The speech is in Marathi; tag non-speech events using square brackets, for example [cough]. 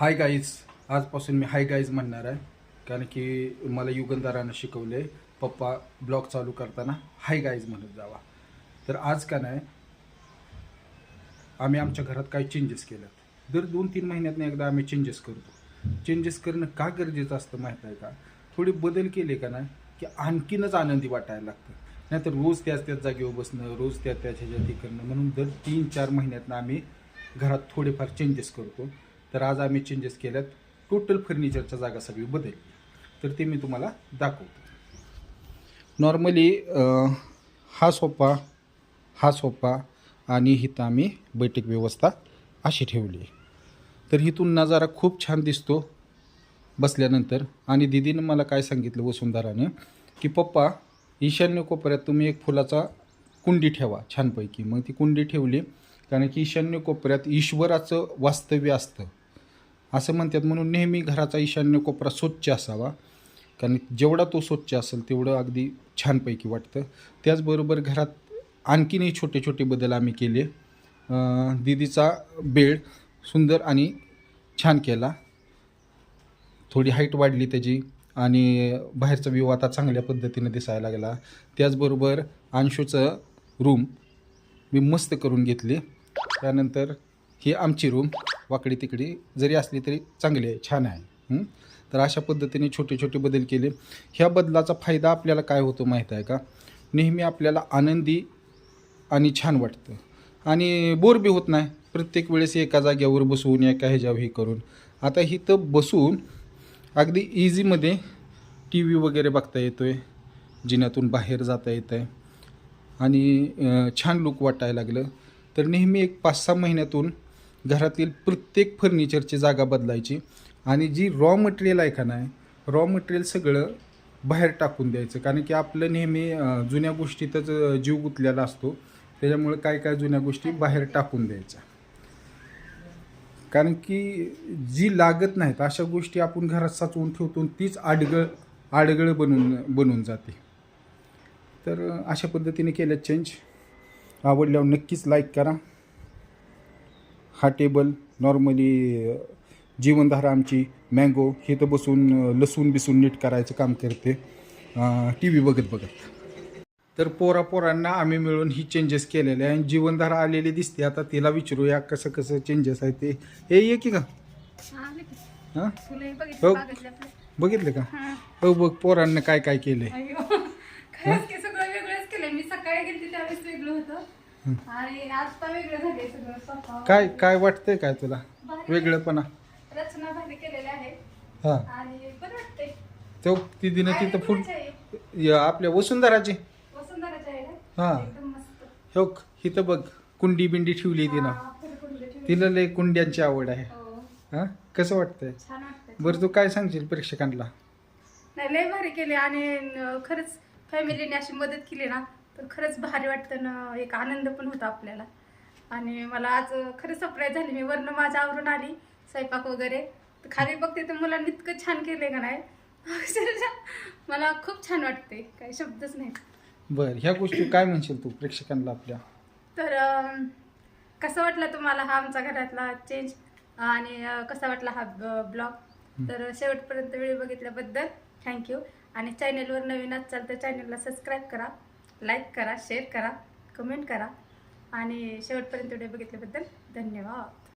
हाय गाईज आजपासून मी हाय गाईज म्हणणार आहे. कारण की मला युगंधरानं शिकवले पप्पा ब्लॉग चालू करताना हाय गाईज म्हणत जावा. तर आज का नाही आम्ही आमच्या घरात काही चेंजेस केल्यात. दर दोन तीन महिन्यातनं एकदा आम्ही चेंजेस करतो. चेंजेस करणं का गरजेचं असतं माहीत आहे का? थोडे बदल केले का नाही की आणखीनच आनंदी वाटायला लागतं. नाहीतर रोज त्याच त्याच जागेवर बसणं रोज त्या त्याच्या ह्याच्यात करणं. म्हणून दर तीन चार महिन्यातनं आम्ही घरात थोडेफार चेंजेस करतो. तर आज आम्ही चेंजेस केल्यात. टोटल फर्निचरच्या जागा सगळी बदल तर ते मी तुम्हाला दाखवतो. नॉर्मली हा सोफा हा सोफा आणि इथं आम्ही बैठक व्यवस्था अशी ठेवली. आहे तर इथून नजारा खूप छान दिसतो बसल्यानंतर. आणि दिदीनं मला काय सांगितलं वसुंधराने की पप्पा ईशान्य कोपऱ्यात तुम्ही एक फुलाचा कुंडी ठेवा छानपैकी. मग ती कुंडी ठेवली. कारण की ईशान्य कोपऱ्यात ईश्वराचं वास्तव्य असतं. असं म्हणतात. म्हणून नेहमी घराचा ईशान्य कोपरा स्वच्छ असावा. कारण जेवढा तो स्वच्छ असेल तेवढं अगदी छानपैकी वाटतं. त्याचबरोबर घरात आणखीनही छोटे छोटे बदल आम्ही केले. दिदीचा दीदीचा बेड सुंदर आणि छान केला. थोडी हाईट वाढली त्याची आणि बाहेरचा व्ह्यू आता चांगल्या पद्धतीने दिसायला लागला. त्याचबरोबर अंशूचं रूम मी मस्त करून घेतली. त्यानंतर ही आमची रूम वाकडी तिकडी जरी असली तरी चांगली आहे छान आहे. तर अशा पद्धतीने छोटे छोटे बदल केले. ह्या बदलाचा फायदा आपल्याला काय होतो माहीत आहे का? नेहमी आपल्याला आनंदी आणि छान वाटतं. आणि बोर बी होत नाही. प्रत्येक वेळेस एका जाग्यावर बसून एका ह्याच्यावर हे करून. आता इथं बसून अगदी इझीमध्ये टी व्ही वगैरे बघता येतो आहे जिन्यातून बाहेर जाता येतं आहे आणि छान लुक वाटायला लागलं. तर नेहमी एक पाच सहा महिन्यातून घरातील प्रत्येक फर्निचरची जागा बदलायची आणि जी रॉ मटेरियल आहे का नाही रॉ मटेरियल सगळं बाहेर टाकून द्यायचं. कारण की आपलं नेहमी जुन्या गोष्टीतच जीव गुंतलेला असतो. त्याच्यामुळे काय काय जुन्या गोष्टी बाहेर टाकून द्यायच्या. कारण की जी लागत नाहीत अशा गोष्टी आपण घरात साचवून ठेवतो तीच आडगळ आडगळ बनून बनून जाते. तर अशा पद्धतीने केलं चेंज आवडल्यावर नक्कीच लाईक करा. हा टेबल नॉर्मली जीवनधारा आमची मँगो हे तर बसून अं, लसूण बिसून नीट करायचं काम करते. टी व्ही बघत बघत. तर पोरा पोरांना आम्ही मिळून ही चेंजेस केलेले आहे. आणि जीवनधारा आलेली दिसते. आता तिला विचारूया कसं कसं चेंजेस आहे ते. हे ये की का. हां? हो. बघितलं का? हा. बघ पोरांना काय काय केलंय. अय्यो. खरंच की सगळं वेगळंच केलंय. मी सकाळी गेली त्यावेळेस वेगळं होतं. आणि आता वेगळं झालंय सगळं स्वतः काय काय वाटतंय काय तुला? भारी. वेगळंपणा. रचना भारी केलेल्या आहे हां. आणि बरं वाटतंय. तो ती दिनं आणि तिथं फुल कुणाची आहे? या आपल्या वसुंधराची? वसुंधराची आहे ना? हां. एकदम मस्त. हो इथं बघ कुंडी बिंडी ठेवली तिनं. हा, ठेवली. तिला लय कुंड्यांची आवड आहे. हो, हां? कसं वाटतंय? छान वाटतंय बरं तू काय सांगशील प्रेक्षकांना? नाही लय भारी केली आणि खरंच फॅमिलीने अशी मदत केली ना तर खरंच भारी वाटतं ना एक आनंद पण होता आपल्याला. आणि मला आज खरंच सरप्राईज झाली. मी वरनं माझ्या आवरून आली स्वयंपाक वगैरे. तर खाली बघते तर मुलांनी इतकं छान केलंय का नाही? [laughs] मला खूप छान वाटते काही शब्दच नाहीत बरं ह्या गोष्टी काय म्हणशील तू प्रेक्षकांना आपल्या? तर कसा वाटला तुम्हाला हा आमचा घरातला चेंज आणि कसा वाटला हा ब्लॉग तर शेवटपर्यंत व्हिडिओ बघितल्याबद्दल थँक्यू आणि चॅनेलवर नवीन असाल तर चॅनेलला सबस्क्राईब करा. लाईक करा शेअर करा कमेंट करा. आणि शेवटपर्यंत व्हिडिओ बघितल्याबद्दल धन्यवाद.